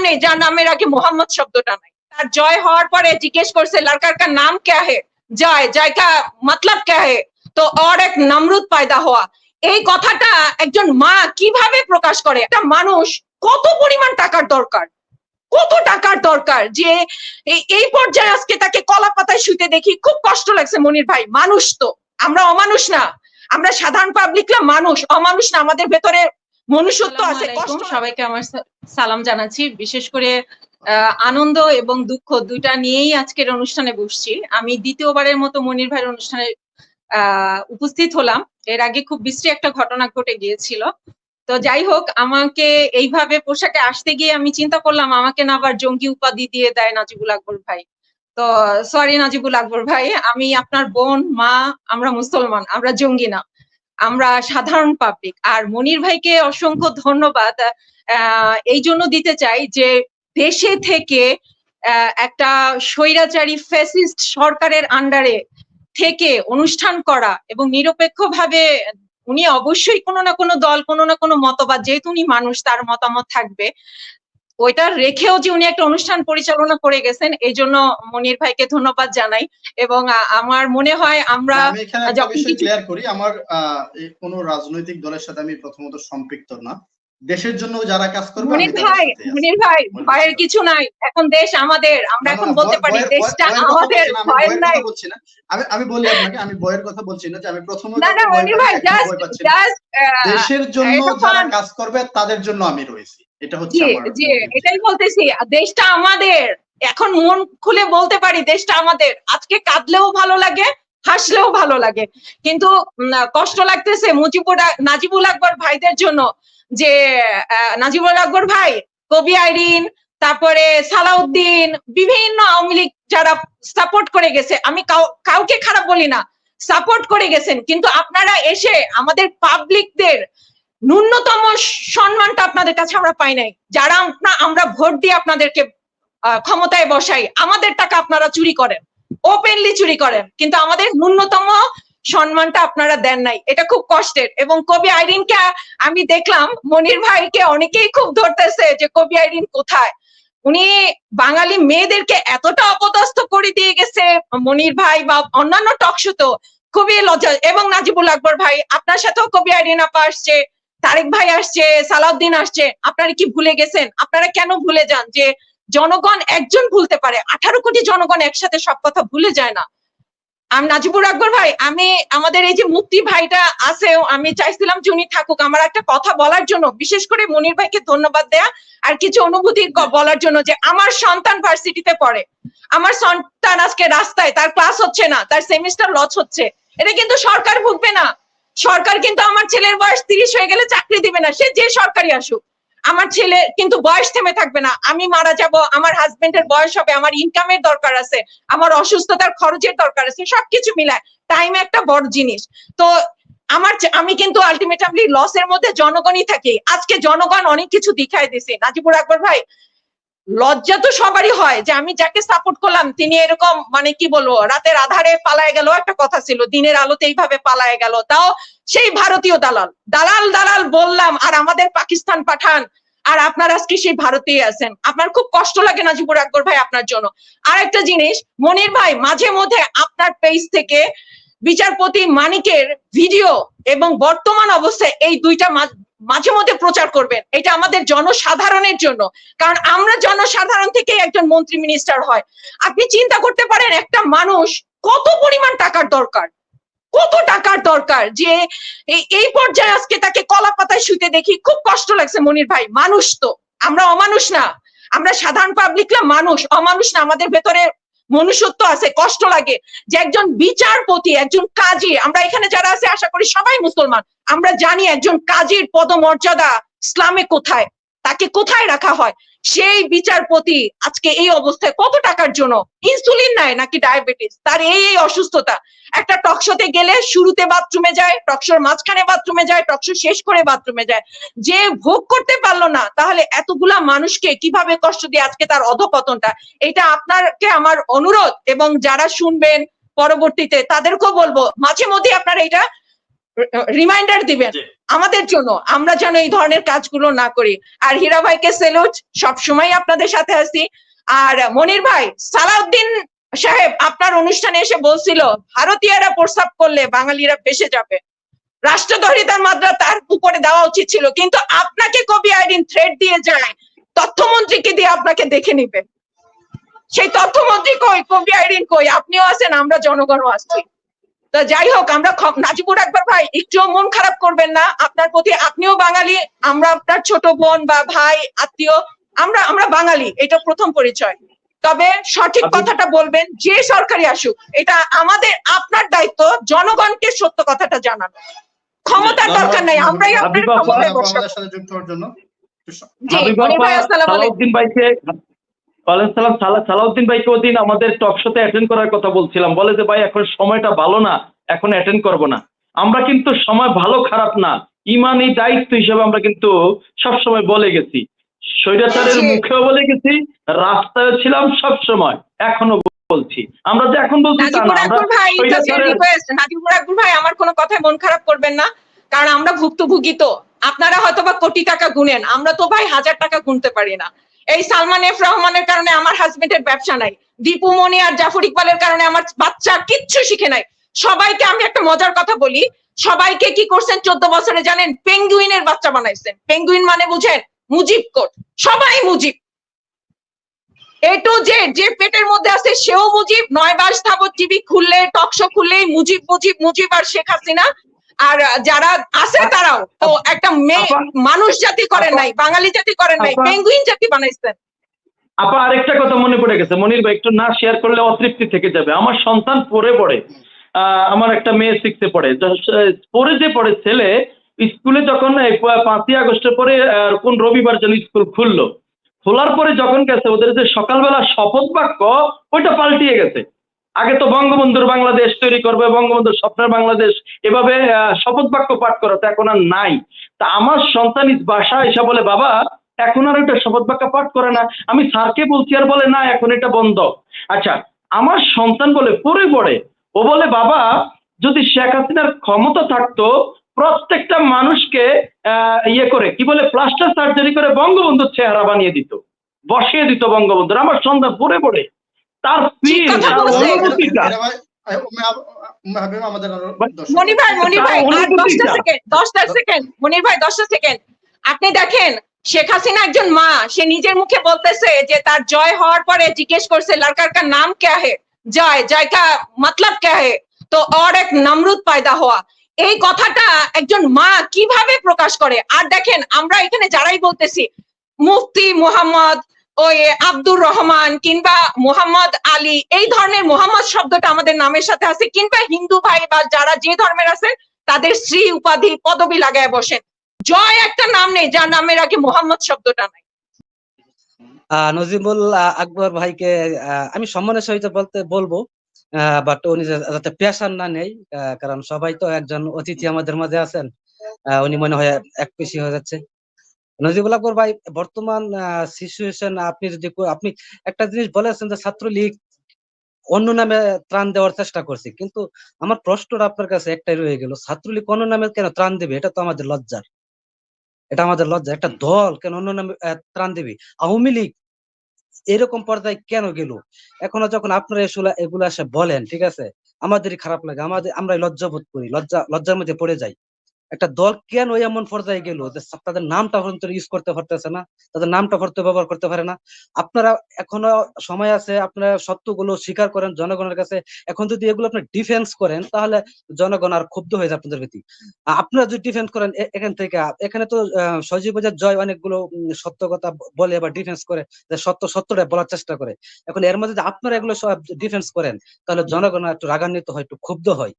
নেই যার নামের আগে মোহাম্মদ শব্দটা নাই। তার জয় হওয়ার পরে জিজ্ঞেস করছে লড়কার কা নাম ক্যা হে? জয় জয় কা মতলব ক্যা হে? তো और এক নমরুদ পয়দা হওয়া। এই কথাটা একজন মা কীভাবে প্রকাশ করে? একটা মানুষ কত পরিমাণ টাকার দরকার? কত টাকার দরকার যে এই এই পর্যায়ে আজকে তাকে কলা পাতায় শুতে দেখি, খুব কষ্ট লাগছে মনির ভাই। মানুষ তো। আমরা অমানুষ না। আমরা সাধারণ পাবলিকরা মানুষ। অমানুষ না। আমাদের ভেতরে মনুষ্যত্ব আছে কষ্ট সবাইকে আমার সালাম জানাচ্ছি। বিশেষ করে আনন্দ এবং দুঃখ দুইটা নিয়েই আজকের অনুষ্ঠানে বসছি। আমি দ্বিতীয়বারের মতো মনির ভাইয়ের অনুষ্ঠানে উপস্থিত হলাম। এর আগে খুব বিশ্রী একটা ঘটনা ঘটে গিয়েছিল। তো যাই হোক আমাকে এইভাবে পোশাকে আসতে গিয়ে আমি চিন্তা করলাম আমাকে না আবার জঙ্গি উপাধি দিয়ে দেয় নাজিবুল আকবর ভাই। তো সরি নাজিবুল আকবর ভাই আমি আপনার বোন মা আমরা মুসলমান আমরা জঙ্গি না। আমরা সাধারণ পাবলিক আর মনির ভাইকে অসংখ্য ধন্যবাদ এই জন্য দিতে চাই যে দেশে থেকে একটা স্বৈরাচারী ফ্যাসিস্ট সরকারের আন্ডারে থেকে অনুষ্ঠান করা এবং নিরপেক্ষভাবে উনি অবশ্যই কোনো না কোনো দল, কোনো না কোনো মতবাদ, যেহেতু উনি মানুষ, তার মতামত থাকবে। ওইটা রেখেও যে উনি একটা অনুষ্ঠান পরিচালনা করে গেছেন এই জন্য মনির ভাইকে ধন্যবাদ জানাই। এবং আমার মনে হয় আমরা ক্লিয়ার করি আমার কোনো রাজনৈতিক দলের সাথে আমি প্রথমত সম্পৃক্ত না। দেশের জন্য যারা কাজ করবে মনির ভাই মনির ভাই ভয়ের কিছু নাই। এখন দেশ আমাদের। আমরা এখন বলতে পারি দেশটা আমাদের আমি ভয়ের নাই। বলছি না। আমি আমি বলি আপনাকে আমি বয়ের কথা বলছি না যে আমি প্রথমত না না মনির ভাই জাস্ট। জাস্ট দেশের জন্য যারা কাজ করবে তাদের জন্য আমি রয়েছি। এটা হচ্ছে জি। এটাই বলতেছি দেশটা আমাদের। এখন মন খুলে বলতে পারি দেশটা আমাদের। আজকে কাঁদলেও ভালো লাগে হাসলেও ভালো লাগে। কিন্তু কষ্ট লাগতেছে মুজিবুর নাজিবুল আকবর ভাইদের জন্য। যে নাজিবুল আকবর ভাই কবি আইরিন তারপরে সালাউদ্দিন বিভিন্ন আওয়ামী লীগ যারা সাপোর্ট করে গেছে আমি কাউ- কাউকে খারাপ বলি না সাপোর্ট করে গেছেন। কিন্তু আপনারা এসে আমাদের পাবলিকদের ন্যূনতম সম্মানটা আপনাদের কাছে আমরা পাই নাই। যারা আমরা ভোট দিয়ে আপনাদেরকে ক্ষমতায় বসাই, আমাদের টাকা আপনারা চুরি করেন ওপেনলি চুরি করেন, কিন্তু আমাদের ন্যূনতম সম্মানটা আপনারা দেন নাই। এটা খুব কষ্টের। এবং কবি আইরিনকে আমি দেখলাম, মনির ভাইকে অনেকেই খুব ধরতেছে যে, কবি আইরিন কোথায়? উনি বাঙালি মেয়েদেরকে এতটা অপদস্থ করে দিয়ে গেছে, মনির ভাই বা অন্যান্য টকশো তো খুবই লজ্জা। এবং নাজিবুল আকবর ভাই, আপনার সাথেও কবি আইরিন আপা আসছে। তারেক ভাই আসছে, সালাউদ্দিন আসছে, আপনারা কি ভুলে গেছেন? আপনারা কেন ভুলে যান যে জনগণ একজন ভুলতে পারে? আঠারো কোটি জনগণ একসাথে সব কথা ভুলে যায় না। আমি নাজিবুর আকবর ভাই, আমি, আমাদের এই যে মুক্তি ভাইটা আছে আমি চাইছিলাম যে উনি থাকুক। আমার একটা কথা বলার জন্য, বিশেষ করে মনির ভাইকে ধন্যবাদ দেয়া আর কিছু অনুভূতি বলার জন্য যে আমার সন্তান ভার্সিটিতে পড়ে। আমার সন্তান আজকে রাস্তায়, তার ক্লাস হচ্ছে না, তার সেমিস্টার লস হচ্ছে। এটা কিন্তু সরকার ভুগবে না। সরকার কিন্তু আমার ছেলের বয়স তিরিশ হয়ে গেলে চাকরি দিবে না। সে যে সরকারি আসুক। আমার ছেলে কিন্তু বয়স থেমে থাকবে না। আমি মারা যাব, আমার হাজবেন্ডের বয়স হবে, আমার ইনকামের দরকার আছে, আমার অসুস্থতার খরচের দরকার আছে, সবকিছু মিলায় টাইম একটা বড় জিনিস। তো আমার আমি কিন্তু আলটিমেটলি লসের মধ্যে জনগণই থাকি। আজকে জনগণ অনেক কিছু দেখায় দিছে। নাজিবুর আকবর ভাই লজ্জা তো সবারই হয় যে আমি যাকে সাপোর্ট করলাম, তিনি এরকম মানে কি বলব, রাতের আধারে পালায় গেল, একটা কথা ছিল, দিনের আলোতে এইভাবে পালায় গেল। তাও সেই ভারতীয় দালাল। দালাল দালাল বললাম, আর আমাদের পাকিস্তান পাঠান। আর আপনার আজকে সেই ভারতীয় আছেন। আপনার খুব কষ্ট লাগে না নাজিবুর আকবর ভাই, আপনার জন্য। আর একটা জিনিস, মনির ভাই, মাঝে মধ্যে আপনার পেজ থেকে বিচারপতি মানিকের ভিডিও এবং বর্তমান অবস্থায় এই দুইটা মাঝে মধ্যে প্রচার করবেন। এটা আমাদের জনসাধারণের জন্য। কারণ আমরা জনসাধারণ থেকে একজন মন্ত্রী মিনিস্টার হয়। আপনি চিন্তা করতে পারেন, একটা মানুষ কত পরিমাণ টাকার দরকার? কত টাকার দরকার যে এই পর্যায়ে আজকে তাকে কলা পাতায় শুতে দেখি, খুব কষ্ট লাগছে মনির ভাই। মানুষ তো। আমরা অমানুষ না। আমরা সাধারণ পাবলিকরা মানুষ। অমানুষ না, আমাদের ভেতরে মনুষ্যত্ব আছে, কষ্ট লাগে। যে একজন বিচারপতি, একজন কাজী, আমরা এখানে যারা আছে, আশা করি সবাই মুসলমান, আমরা জানি একজন কাজীর পদমর্যাদা ইসলামে কোথায়, তাকে কোথায় রাখা হয়? সেই বিচারপতি আজকে এই অবস্থায় কত টাকার জন্য ইনসুলিন নেয় নাকি ডায়াবেটিস তার এই এই অসুস্থতা। একটা টকশোতে গেলে শুরুতে বাথরুমে যায় টকশোর মাঝখানে বাথরুমে যায় টকশো শেষ করে বাথরুমে যায়। যে ভোগ করতে পারল না, তাহলে এতগুলা মানুষকে কীভাবে কষ্ট দিয়ে আজকে তার অধপতনটা? এটা আপনাকে আমার অনুরোধ এবং যারা শুনবেন পরবর্তীতে তাদেরকেও বলব, মাঝে মধ্যে আপনারা এটা রিমাইন্ডার দিবেন। আমাদের জন্য, আমরা যেন এই ধরনের কাজগুলো না করি। আর হীরা ভাইকে সেলুট সবসময় আপনাদের সাথে আছি। আর মনির ভাই, সালাউদ্দিন সাহেব, আপনার অনুষ্ঠানে এসে বলছিল, ভারতীয়রা প্রস্তাব করলে বাঙালিরা বেসে যাবে। রাষ্ট্রদ্রোহিতার মাত্রা তার উপরে দেওয়া উচিত ছিল, কিন্তু আপনাকে কবি আইডিন থ্রেড দিয়ে যায়, তথ্যমন্ত্রীকে দিয়ে আপনাকে দেখে নিবে। সেই তথ্যমন্ত্রী কই, কবি আইডিন কই? আপনিও আছেন, আমরা জনগণও আসছি তো যাই হোক আমরা নাজিবুর আকবর ভাই একটুও মন খারাপ করবেন না। আপনার প্রতি আপনিও বাঙালি আমরা আপনার ছোট বোন বা ভাই আত্মীয় আমরা আমরা বাঙালি এটা প্রথম পরিচয়। তবে সঠিক কথাটা বলবেন যে সরকারি আসুক এটা আমাদের আপনার দায়িত্ব জনগণকে সত্য কথাটা জানানো। ক্ষমতার দরকার নাই আমরাই আপনার ক্ষমতায় বসাবো জি ভাই আসসালামু আলাইকুম। ভাইকে ওয়ালাইকুম সালাম সালা- সালাউদ্দিন ভাইকে ওদিন আমাদের টক শোতে অ্যাটেন্ড করার কথা বলছিলাম। বলে যে ভাই এখন সময়টা ভালো না এখন অ্যাটেন্ড করব না। আমরা কিন্তু সময় ভালো খারাপ না। ইমানি দায়িত্ব হিসেবে আমরা কিন্তু সব সময় বলে গেছি। স্বৈরাচারের মুখেও বলে গেছি রাস্তায় ছিলাম সব সময় এখনও বলছি। আমরা যে এখন বলছি তা না আমরা ভাই নাজিবুর ভাই আমার কোনো কথায় মন খারাপ করবেন না কারণ আমরা ভুক্তভোগী তো। আপনারা হয়তো বা কোটি টাকা গুনেন আমরা তো ভাই হাজার টাকা গুনতে পারি না। এই সালমান এফ রহমানের কারণে আমার হাজবেন্ডের ব্যবসা নাই। দীপু মনি আর জাফর ইকবালের কারণে আমার বাচ্চা কিচ্ছু শিখে নাই। সবাইকে আমি একটা মজার কথা বলি, সবাইকে কি করছেন চোদ্দ বছরে জানেন? পেঙ্গুইনের বাচ্চা বানাইছেন। পেঙ্গুইন মানে বুঝেন, মুজিব কোট। সবাই মুজিব। এ টু জে যে পেটের মধ্যে আছে সেও মুজিব, নয় বাস স্থাপন টিভি খুললে টকশো খুললেই মুজিব মুজিব মুজিব আর শেখ হাসিনা আর যারা আছে তারাও। তো একটা মেয়ে মানুষ জাতি করেন নাই বাঙালি জাতি করেন নাই পেঙ্গুইন জাতি বানাইছেন। আপা আরেকটা কথা মনে পড়ে গেছে। মনির ভাই একটু না শেয়ার করলে অতৃপ্তি থেকে যাবে। আমার সন্তান পড়ে পড়ে। আমার একটা মেয়ে শিখতে পড়ে। পড়ে যে পড়ে ছেলে স্কুলে যখন পাঁচই আগস্টের পরে কোন রবিবার যেন স্কুল খুললো। খোলার পরে যখন গেছে ওদের যে সকালবেলা শপথ বাক্য ওইটা পাল্টিয়ে গেছে। আগে তো বঙ্গবন্ধুর বাংলাদেশ তৈরি করবে, বঙ্গবন্ধুর স্বপ্নের বাংলাদেশ। এভাবে শপথ বাক্য পাঠ করা তো এখন আর নাই। তা আমার সন্তান বাসা এসে বলে, বাবা, এখন আর ওইটা শপথ বাক্য পাঠ করে না। আমি স্যারকে বলছি, আর বলে, না, এখন এটা বন্ধ। আচ্ছা আমার সন্তান বলে, পড়ে পড়ে। ও বলে, বাবা, যদি শেখ হাসিনার ক্ষমতা থাকতো, প্রত্যেকটা মানুষকে ইয়ে করে, কি বলে, প্লাস্টার সার্জারি করে বঙ্গবন্ধুর চেহারা বানিয়ে দিত, বসিয়ে দিত বঙ্গবন্ধুর। আমার সন্তান পড়ে পড়ে। তার মনি মনি আপনি দেখেন শেখ হাসিনা একজন মা সে নিজের মুখে বলতেছে যে তার জয় হওয়ার পরে জিজ্ঞেস করছে লড়কার কা নাম ক্যা হে জয় জয় কা মতলব ক্যা হে তো और এক নমরুদ পায়দা হওয়া। এই কথাটা একজন মা কীভাবে প্রকাশ করে? আর দেখেন আমরা এখানে যারাই বলতেছি মুফতি মোহাম্মদ ওই আব্দুর রহমান কিংবা মোহাম্মদ আলী এই ধরনের মোহাম্মদ শব্দটা আমাদের নামের সাথে আছে। কিংবা হিন্দু ভাই বা যারা যে ধর্মের আছেন তাদের শ্রী উপাধি পদবি লাগায় বসেন। জয় একটা নাম নেই যার নামের আগে মোহাম্মদ শব্দটা নাই। আহ, নজিবুল আকবর ভাইকে আমি সম্মানের সহিত বলতে বলব বাট উনি যাতে পেশার না নেই কারণ সবাই তো একজন অতিথি আমাদের মাঝে আছেন। উনি মনে হয় এক পেশি হয়ে যাচ্ছে। নজিবুল আকবর ভাই, বর্তমান সিচুয়েশন আপনি যদি আপনি একটা জিনিস বলেছেন যে ছাত্রলীগ অন্য নামে ত্রাণ দেওয়ার চেষ্টা করছে। কিন্তু আমার প্রশ্নটা আপনার কাছে একটাই রয়ে গেল, ছাত্রলীগ অন্য নামে কেন ত্রাণ দেবে? এটা তো আমাদের লজ্জার। এটা আমাদের লজ্জা। একটা দল কেন অন্য নামে ত্রাণ দেবে? আওয়ামী লীগ এরকম পর্যায়ে কেন গেল? এখনও যখন আপনারা এসুলা, এগুলো এসে বলেন, ঠিক আছে? আমাদেরই খারাপ লাগে, আমাদের আমরা লজ্জা বোধ করি, লজ্জা, লজ্জার মধ্যে পড়ে যাই। একটা দল কেন ওই এমন পর্যায়ে গেল যে তাদের নামটা পর্যন্ত ইউজ করতে পারতেছে না, তাদের নামটা পর্যন্ত ব্যবহার করতে পারে না? আপনারা এখনও সময় আছে, আপনারা সত্যগুলো স্বীকার করেন জনগণের কাছে। এখন যদি এগুলো আপনি ডিফেন্স করেন, তাহলে জনগণ আর ক্ষুব্ধ হয়ে যাবে আপনাদের প্রতি। আপনারা যদি ডিফেন্স করেন এখান থেকে, এখানে তো সজীব জয় অনেকগুলো সত্য কথা বলে বা ডিফেন্স করে, যে সত্য, সত্যটা বলার চেষ্টা করে। এখন এর মধ্যে যদি আপনারা এগুলো সব ডিফেন্স করেন, তাহলে জনগণ একটু রাগান্বিত হয়, একটু ক্ষুব্ধ হয়।